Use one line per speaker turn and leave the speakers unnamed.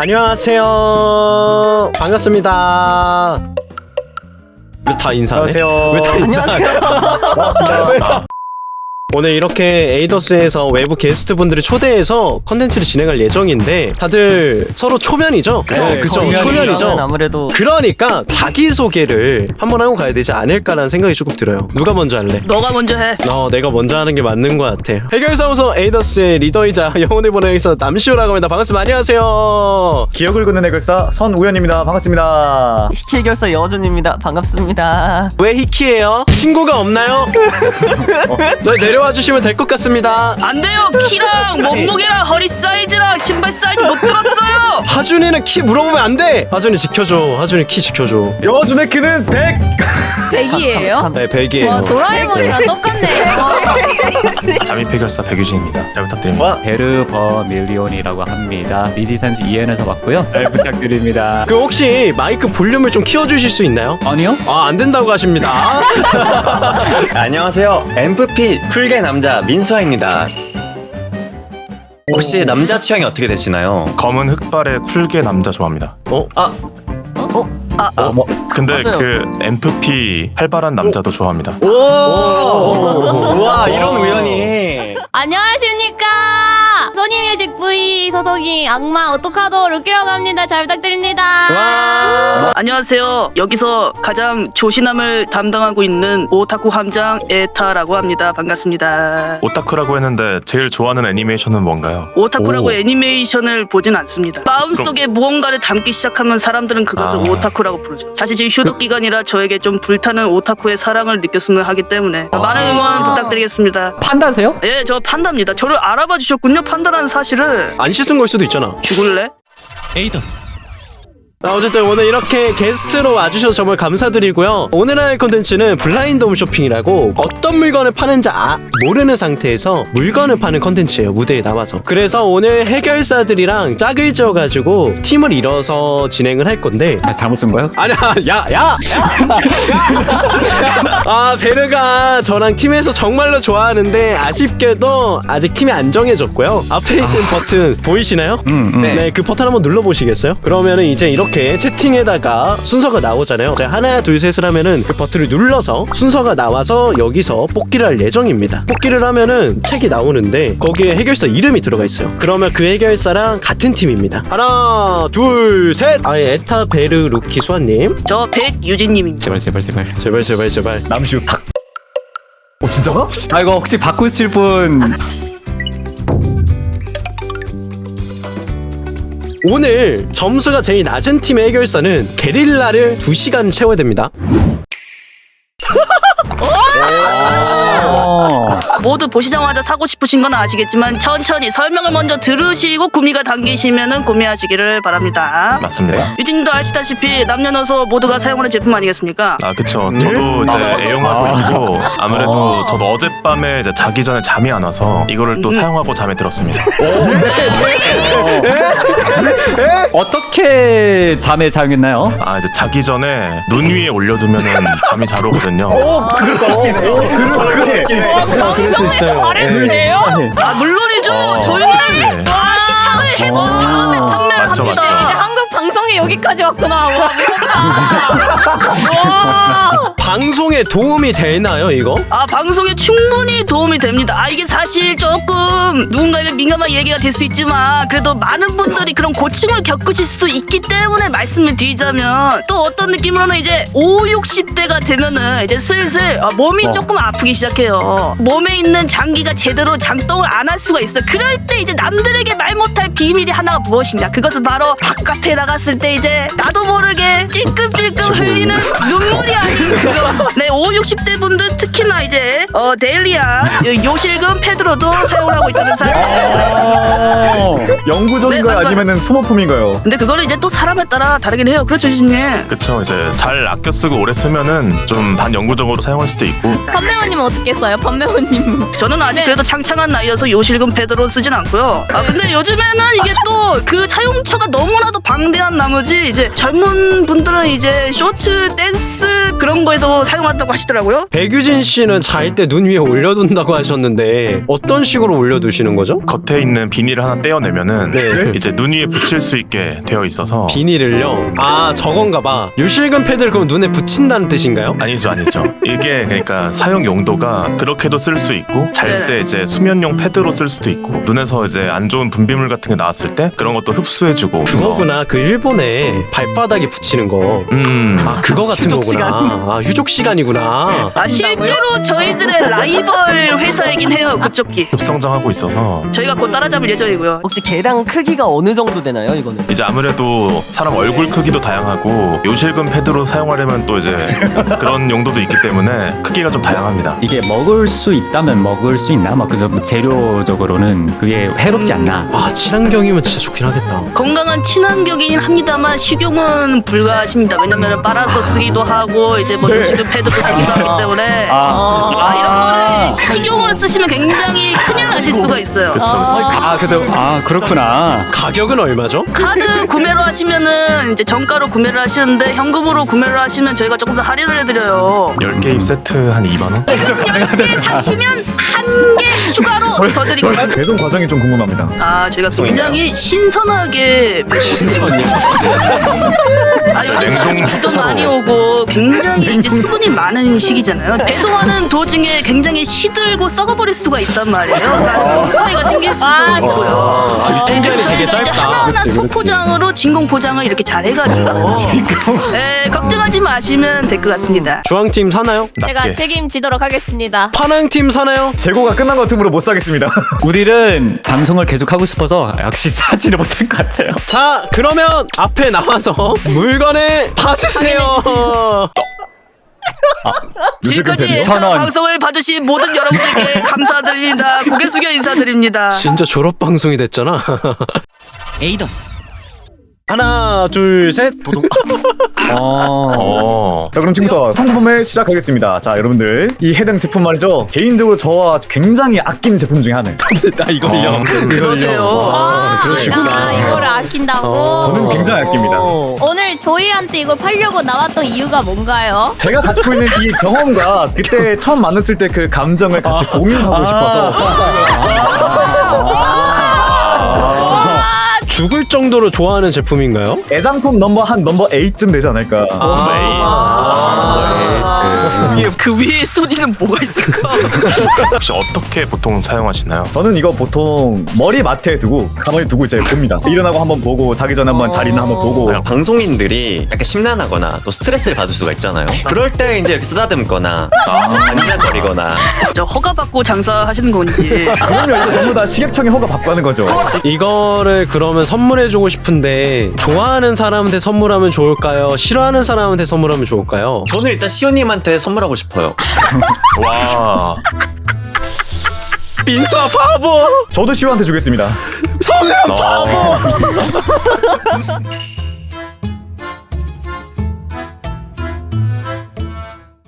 안녕하세요. 반갑습니다. 왜 다 인사해?
안녕하세요.
왜다 인사해?
반갑습니다.
오늘 이렇게 에이더스에서 외부 게스트분들을 초대해서 컨텐츠를 진행할 예정인데 다들 서로 초면이죠? 네, 그쵸. 초면이죠.
아무래도
그러니까 자기소개를 한번 하고 가야 되지 않을까라는 생각이 조금 들어요. 누가 먼저 할래?
너가 먼저 해.
어, 내가 먼저 하는 게 맞는 것 같아. 해결사무소 에이더스의 리더이자 영혼의 보내기사 남시오라고 합니다. 반갑습니다. 안녕하세요.
기억을 걷는 해결사 선우현입니다. 반갑습니다.
히키 해결사 여준입니다. 반갑습니다.
왜 히키예요? 친구가 없나요? 네, 내려와 주시면 될 것 같습니다.
안 돼요. 키랑 몸무게랑 허리 사이즈랑 신발 사이즈 못 들었어요.
하준이는 키 물어보면 안 돼. 하준이 지켜줘. 하준이 키 지켜줘.
여준의 키는 100.
100이에요?
네, 100이에요.
와 도라에몽이랑 똑같네요.
잠입 해결사 백유진입니다. 잘 부탁드립니다.
베르 버 밀리온이라고 합니다. 리지센스 EN에서 왔고요. 잘 부탁드립니다.
그 혹시 마이크 볼륨을 좀 키워 주실 수 있나요?
아니요?
아, 안 된다고 하십니다.
안녕하세요. MP 쿨게 남자 민수아입니다. 혹시 남자 취향이 어떻게 되시나요?
검은 흑발의 쿨게 남자 좋아합니다.
어?
아,
어머.
근데
맞아요.
그 MFP 활발한 남자도 좋아합니다.
오! 우와, 이런 우연이.
안녕하십니까. 소니 뮤직 V 소속인 악마 오토카도 루키라고 합니다. 잘 부탁드립니다.
와.
안녕하세요. 여기서 가장 조신함을 담당하고 있는 오타쿠 함장 에타라고 합니다. 반갑습니다.
오타쿠라고 했는데 제일 좋아하는 애니메이션은 뭔가요?
오타쿠라고
오.
애니메이션을 보진 않습니다. 마음속에 무언가를 담기 시작하면 사람들은 그것을
아.
오타쿠라고 부르죠. 사실 지금 휴덕 기간이라 저에게 좀 불타는 오타쿠의 사랑을 느꼈으면 하기 때문에 많은 응원 부탁드리겠습니다.
판다세요?
예, 저 판다입니다. 저를 알아봐 주셨군요. 판다 라는 사실을
안 씻은 걸 수도 있잖아.
죽을래?
아, 어쨌든 오늘 이렇게 게스트로 와주셔서 정말 감사드리고요. 오늘 할 컨텐츠는 블라인드 홈쇼핑이라고 어떤 물건을 파는지 아, 모르는 상태에서 물건을 파는 컨텐츠예요. 무대에 나와서. 그래서 오늘 해결사들이랑 짝을 지어가지고 팀을 이뤄서 진행을 할 건데
아, 잘못 쓴 거요?
아니야, 야, 야! 아, 베르가 저랑 팀에서 정말로 좋아하는데 아쉽게도 아직 팀이 안 정해졌고요. 앞에 있는 버튼 보이시나요?
음, 음.
네, 그 버튼 한번 눌러보시겠어요? 그러면은 이제 이렇게 채팅에다가 순서가 나오잖아요. 제가 하나, 둘, 셋을 하면은 그 버튼을 눌러서 순서가 나와서 여기서 뽑기를 할 예정입니다. 뽑기를 하면은 책이 나오는데 거기에 해결사 이름이 들어가 있어요. 그러면 그 해결사랑 같은 팀입니다. 하나, 둘, 셋! 아예 에타, 베르, 루키, 수아님.
저 백유진님입니다.
제발 제발 제발.
제발, 제발, 제발.
남시 우 탁. 어 진짜가?
아 이거 혹시 바꾸실 분?
오늘 점수가 제일 낮은 팀의 해결사는 게릴라를 2시간 채워야 됩니다.
어.
모두 보시자마자 사고 싶으신 건 아시겠지만 천천히 설명을 먼저 들으시고 구미가 당기시면은 구매하시기를 바랍니다.
맞습니다.
유진님도 아시다시피 남녀노소 모두가 사용하는 제품 아니겠습니까?
아 그쵸. 저도 이제 애용하고 있고 아무래도 저도 어젯밤에 이제 자기 전에 잠이 안 와서 이거를 또 사용하고 잠에 들었습니다.
어떻게 잠에 사용했나요?
아 이제 자기 전에 눈 위에 올려두면은 잠이 잘 오거든요.
그럴 수 있어. 그럴 수 있어.
그럴 수 있어요.
말해주세요.
아 물론이죠.
어,
저희는
그치.
시청을 해본 다음에 판매를
맞죠,
합니다.
맞죠.
이제 한국 여기까지 왔구나. 와 무섭다. 와.
방송에 도움이 되나요, 이거?
아 방송에 충분히 도움이 됩니다. 아 이게 사실 조금 누군가에게 민감한 얘기가 될 수 있지만 그래도 많은 분들이 그런 고충을 겪으실 수 있기 때문에 말씀을 드리자면 또 어떤 느낌으로는 이제 5, 60대가 되면은 이제 슬슬 어, 몸이 조금 아프기 시작해요. 몸에 있는 장기가 제대로 장동을 안 할 수가 있어. 그럴 때 이제 남들에게 말 못할 비밀이 하나가 무엇이냐? 그것은 바로 바깥에 나갔을 때 이제 나도 모르게 찔끔찔끔 흘리는 눈물이 아닌 그거. 네, 5, 60대 분들 특히나 이제 어 데일리아 요- 요실금 패드로도 사용을 하고 있다는 사실.
어.
영구적인가요?
네,
아니면은 소모품인가요?
근데 그거는 이제 또 사람에 따라 다르긴 해요. 그렇죠, 주신님?
그쵸 이제 잘 아껴 쓰고 오래 쓰면은 좀 반영구적으로 사용할 수도 있고
판매원님은 어떻게 써요? 판매원님.
저는 아직
네.
그래도 창창한 나이여서 요실금 패드로 쓰진 않고요. 아 근데 요즘에는 이게 또 그 사용처가 너무나도 방대한 나무 거지 이제 젊은 분들은 이제 쇼츠 댄스 그런 거에서 사용한다고 하시더라고요.
백유진 씨는 잘 때 눈 위에 올려둔다고 하셨는데 어떤 식으로 올려두시는 거죠?
겉에 있는 비닐을 하나 떼어내면은
네.
이제 눈 위에 붙일 수 있게 되어 있어서.
비닐을요? 아 저건가 봐. 요실금 패드를 그럼 눈에 붙인다는 뜻인가요?
아니죠 아니죠. 이게 그러니까 사용 용도가 그렇게도 쓸 수 있고 잘 때 이제 수면용 패드로 쓸 수도 있고 눈에서 이제 안 좋은 분비물 같은 게 나왔을 때 그런 것도 흡수해주고.
그거구나. 그 일본에 발바닥에 붙이는 거.
음.
아 그거 같은
휴족
거구나.
시간.
아 휴족 시간이구나.
아 실제로 저희들의 라이벌 회사이긴 해요 그쪽이.
급성장하고 있어서.
저희가 곧 따라잡을 예정이고요.
혹시 개당 크기가 어느 정도 되나요 이거는?
이제 아무래도 사람 얼굴 크기도 다양하고 요실금 패드로 사용하려면 또 이제 그런 용도도 있기 때문에 크기가 좀 다양합니다.
이게 먹을 수 있다면 먹을 수 있나? 막 그래서 뭐 재료적으로는 그게 해롭지 않나?
아 친환경이면 진짜 좋긴 하겠다
건강한 친환경이긴 합니다만 식용은 불가하십니다. 왜냐면 빨아서 쓰기도 하고 이제 뭐 요시드 패드도 쓰기도 하기 때문에
아,
아, 이런 거를 식용으로 쓰시면 굉장히 큰일 나 실 수가 있어요.
그쵸 그쵸.
아, 그래도 아 그렇구나.
가격은 얼마죠?
카드 구매로 하시면은 이제 정가로 구매를 하시는데 현금으로 구매를 하시면 저희가 조금 더 할인을 해드려요.
10게임 세트 한 2만 원?
10개 사시면 한 개 추가로 더 드리거든요.
배송 과정이 좀 궁금합니다.
아, 저희가 굉장히 신선하게 아, 요즘
냉동
비도 많이 오고 굉장히 이제 수분이 많은 시기잖아요. 배송하는 도중에 굉장히 시들고 썩어버릴 수가 있단 말이에요. 그러니까 생길 수도 있고요.
아 유통기한이 되게
저희가 이제
짧다
하나하나 소포장으로 진공 포장을 이렇게 잘 해가지고 네, 걱정하지 마시면 될 것 같습니다.
주황팀 사나요?
제가
낮게.
책임지도록 하겠습니다.
파랑팀 사나요?
재고 가 끝난 것 같으므로 못 사겠습니다.
우리는 방송을 계속 하고 싶어서 역시 사지를 못할 것 같아요.
자 그러면 앞에 나와서 물건을 봐주세요
지금까지
패드요?
천 원.
방송을 봐주신 모든 여러분들께 감사드립니다. 고개 숙여 인사드립니다.
진짜 졸업 방송이 됐잖아
에이더스.
하나 둘 셋
어.
어.
자 그럼 지금부터 상품을 시작하겠습니다. 자 여러분들 이 해당 제품 말이죠. 개인적으로 저와 굉장히 아끼는 제품 중에 하나예요.
나 이걸요
어,
그러세요.
아, 그러시구나
나 이거를 아낀다고.
어.
저는 굉장히 아낍니다.
오늘 저희한테 이걸 팔려고 나왔던 이유가 뭔가요?
제가 갖고 있는 이 경험과 그때 처음 만났을 때 그 감정을 같이 공유하고 싶어서
죽을 정도로 좋아하는 제품인가요?
애장품 넘버 한 넘버 8쯤 되지 않을까.
그, 그 위에 소리는 뭐가 있을까?
혹시 어떻게 보통 사용하시나요?
저는 이거 보통 머리 맡에 두고 가만히 두고 이제 봅니다. 일어나고 한번 보고 자기 전에 한번 잘 있나 한번 보고
아, 방송인들이 약간 심란하거나 또 스트레스를 받을 수가 있잖아요. 그럴 때 이제 이렇게 쓰다듬거나 반짝거리거나
저 허가 받고 장사하시는 건지.
그러면 이거 전부 다 식약청의 허가 받고 하는 거죠.
이거를 그러면 선물해주고 싶은데 좋아하는 사람한테 선물하면 좋을까요? 싫어하는 사람한테 선물하면 좋을까요?
저는 일단 시호님한테 선물하고 싶어요.
와.
민수아 바보!
저도 시우한테 주겠습니다.
성현
어.